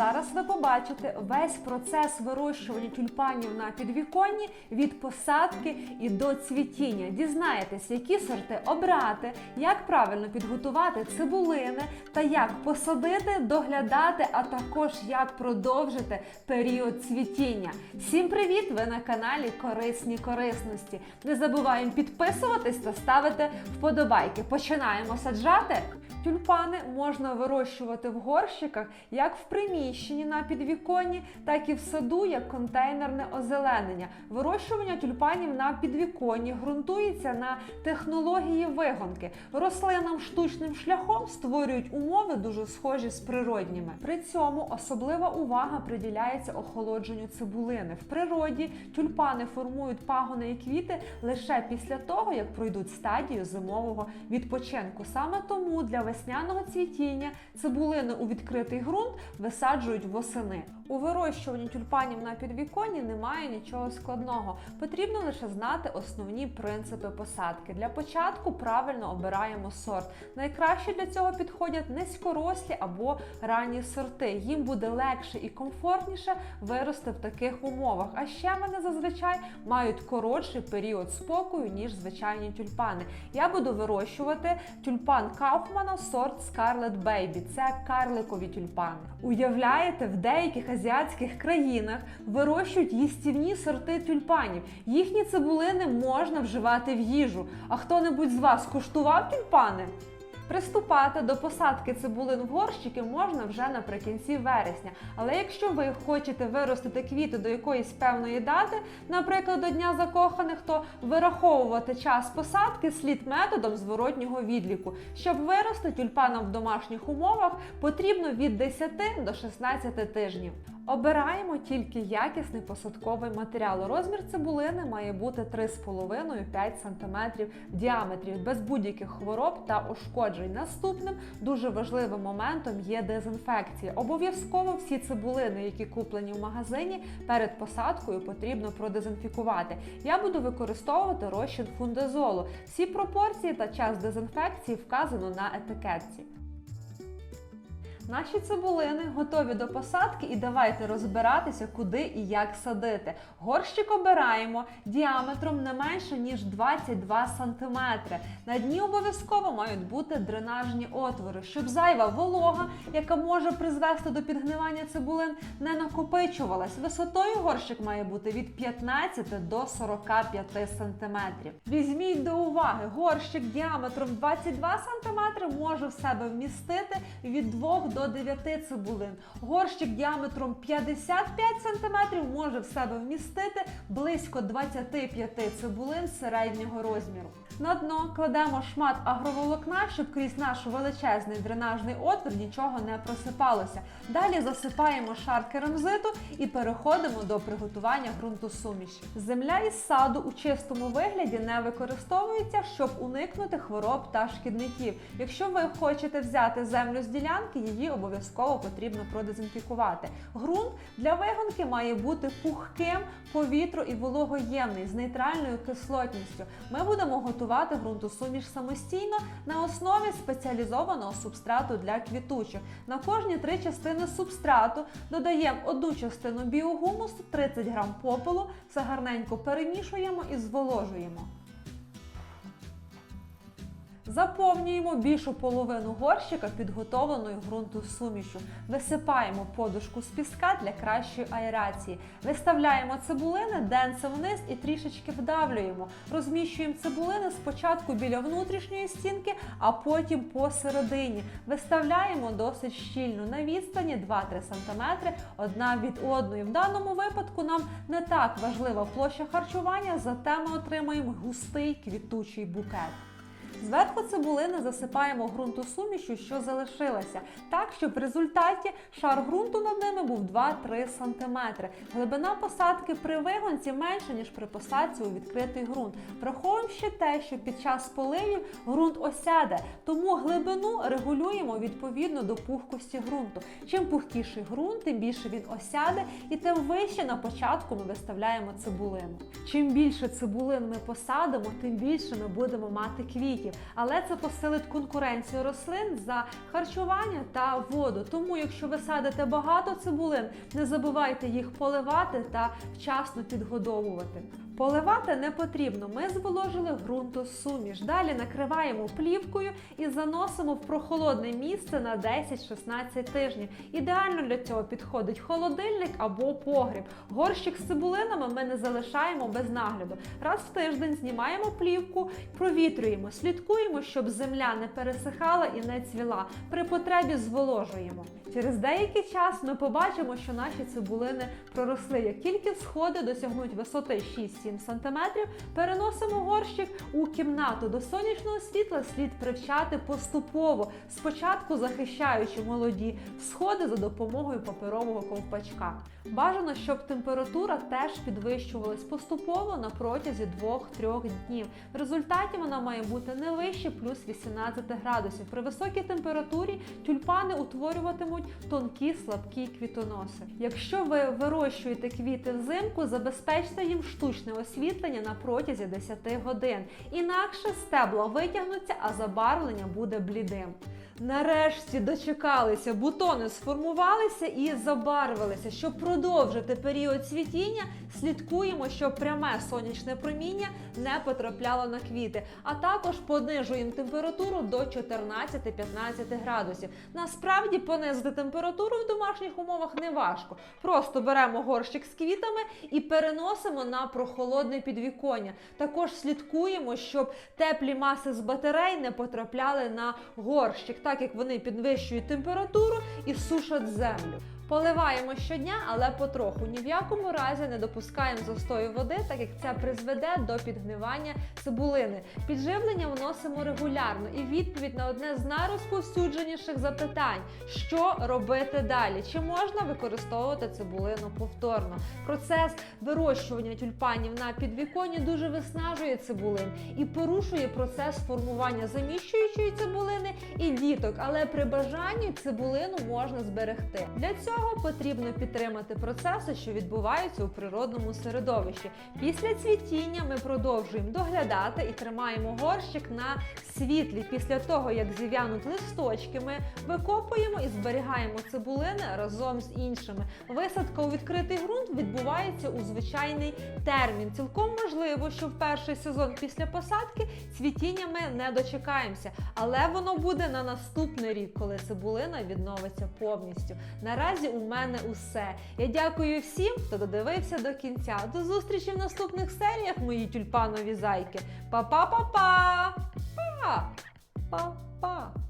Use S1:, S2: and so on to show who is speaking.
S1: Зараз ви побачите весь процес вирощування тюльпанів на підвіконні від посадки і до цвітіння. Дізнаєтесь, які сорти обрати, як правильно підготувати цибулини та як посадити, доглядати, а також як продовжити період цвітіння. Всім привіт! Ви на каналі Корисні корисності. Не забуваємо підписуватись та ставити вподобайки. Починаємо саджати. Тюльпани можна вирощувати в горщиках як в приміщенні на підвіконні, так і в саду як контейнерне озеленення. Вирощування тюльпанів на підвіконні ґрунтується на технології вигонки. Рослинам штучним шляхом створюють умови дуже схожі з природніми. При цьому особлива увага приділяється охолодженню цибулини. В природі тюльпани формують пагони і квіти лише після того, як пройдуть стадію зимового відпочинку. Саме тому для весняного цвітіння цибулини у відкритий ґрунт висаджують восени. У вирощуванні тюльпанів на підвіконні немає нічого складного. Потрібно лише знати основні принципи посадки. Для початку правильно обираємо сорт. Найкраще для цього підходять низькорослі або ранні сорти. Їм буде легше і комфортніше вирости в таких умовах. А ще вони зазвичай мають коротший період спокою, ніж звичайні тюльпани. Я буду вирощувати тюльпан Кауфмана сорт Scarlet Baby. Це карликові тюльпани. Уявляєте, в деяких азіатських країнах вирощують їстівні сорти тюльпанів. Їхні цибулини можна вживати в їжу. А хто-небудь з вас куштував тюльпани? Приступати до посадки цибулин в горщики можна вже наприкінці вересня. Але якщо ви хочете виростити квіти до якоїсь певної дати, наприклад, до Дня закоханих, то вираховувати час посадки слід методом зворотнього відліку. Щоб вирости тюльпанам в домашніх умовах, потрібно від 10 до 16 тижнів. Обираємо тільки якісний посадковий матеріал. Розмір цибулини має бути 3,5-5 см в діаметрі, без будь-яких хвороб та ушкоджень. Наступним дуже важливим моментом є дезінфекція. Обов'язково всі цибулини, які куплені в магазині, перед посадкою потрібно продезінфікувати. Я буду використовувати розчин фундазолу. Всі пропорції та час дезінфекції вказано на етикетці. Наші цибулини готові до посадки і давайте розбиратися, куди і як садити. Горщик обираємо діаметром не менше, ніж 22 см. На дні обов'язково мають бути дренажні отвори, щоб зайва волога, яка може призвести до підгнивання цибулин, не накопичувалась. Висотою горщик має бути від 15 до 45 см. Візьміть до уваги, горщик діаметром 22 см може в себе вмістити від 2 до 9 цибулин. Горщик діаметром 55 см може в себе вмістити близько 25 цибулин середнього розміру. На дно кладемо шмат агроволокна, щоб крізь наш величезний дренажний отвір нічого не просипалося. Далі засипаємо шар керамзиту і переходимо до приготування ґрунту суміші. Земля із саду у чистому вигляді не використовується, щоб уникнути хвороб та шкідників. Якщо ви хочете взяти землю з ділянки, її обов'язково потрібно продезінфікувати. Ґрунт для вигонки має бути пухким, повітру і вологоємний з нейтральною кислотністю. Ми будемо готувати ґрунтосуміш самостійно на основі спеціалізованого субстрату для квітучих. На кожні три частини субстрату додаємо одну частину біогумусу, 30 г попелу, все гарненько перемішуємо і зволожуємо. Заповнюємо більшу половину горщика підготовленою ґрунтосумішю. Висипаємо подушку з піска для кращої аерації. Виставляємо цибулини денце вниз і трішечки вдавлюємо. Розміщуємо цибулини спочатку біля внутрішньої стінки, а потім посередині. Виставляємо досить щільно на відстані 2-3 см одна від одної. В даному випадку нам не так важлива площа харчування, зате ми отримаємо густий квітучий букет. Зверху цибулини засипаємо ґрунту ґрунтосумішю, що залишилася, так, щоб в результаті шар ґрунту над ними був 2-3 см. Глибина посадки при вигонці менша, ніж при посадці у відкритий ґрунт. Враховуємо ще те, що під час поливів ґрунт осяде, тому глибину регулюємо відповідно до пухкості ґрунту. Чим пухкіший ґрунт, тим більше він осяде, і тим вище на початку ми виставляємо цибулину. Чим більше цибулин ми посадимо, тим більше ми будемо мати квітів. Квітів, але це посилить конкуренцію рослин за харчування та воду. Тому, якщо ви садите багато цибулин, не забувайте їх поливати та вчасно підгодовувати. Поливати не потрібно. Ми зволожили ґрунтосуміш. Далі накриваємо плівкою і заносимо в прохолодне місце на 10-16 тижнів. Ідеально для цього підходить холодильник або погріб. Горщик з цибулинами ми не залишаємо без нагляду. Раз в тиждень знімаємо плівку, провітрюємо, слідкуємо, щоб земля не пересихала і не цвіла. При потребі зволожуємо. Через деякий час ми побачимо, що наші цибулини проросли. Як тільки сходи досягнуть висоти 6-7 см, переносимо горщик у кімнату. До сонячного світла слід привчати поступово, спочатку захищаючи молоді сходи за допомогою паперового ковпачка. Бажано, щоб температура теж підвищувалась поступово на протязі 2-3 днів. В результаті вона має бути не вище плюс 18 градусів. При високій температурі тюльпани утворюватимуть тонкі слабкі квітоноси. Якщо ви вирощуєте квіти взимку, забезпечте їм штучне освітлення на протязі 10 годин. Інакше стебло витягнуться, а забарвлення буде блідим. Нарешті дочекалися, бутони сформувалися і забарвилися. Щоб продовжити період цвітіння, слідкуємо, щоб пряме сонячне проміння не потрапляло на квіти, а також понижуємо температуру до 14-15 градусів. Насправді понизити температуру в домашніх умовах не важко. Просто беремо горщик з квітами і переносимо на прохолодне підвіконня. Також слідкуємо, щоб теплі маси з батарей не потрапляли на горщик, так як вони підвищують температуру і сушать землю. Поливаємо щодня, але потроху. Ні в якому разі не допускаємо застою води, так як це призведе до підгнивання цибулини. Підживлення вносимо регулярно і відповідь на одне з найрозповсюдженіших запитань: що робити далі? Чи можна використовувати цибулину повторно? Процес вирощування тюльпанів на підвіконні дуже виснажує цибулин і порушує процес формування заміщуючої цибулини і діток, але при бажанні цибулину можна зберегти. Для цього потрібно підтримати процеси, що відбуваються у природному середовищі. Після цвітіння ми продовжуємо доглядати і тримаємо горщик на світлі. Після того, як зів'януть листочки, ми викопуємо і зберігаємо цибулини разом з іншими. Висадка у відкритий ґрунт відбувається у звичайний термін. Цілком можливо, що в перший сезон після посадки цвітіння ми не дочекаємося, але воно буде на наступний рік, коли цибулина відновиться повністю. Наразі у мене усе. Я дякую всім, хто додивився до кінця. До зустрічі в наступних серіях, мої тюльпанові зайки. Па-па-па-па! Па! Па-па!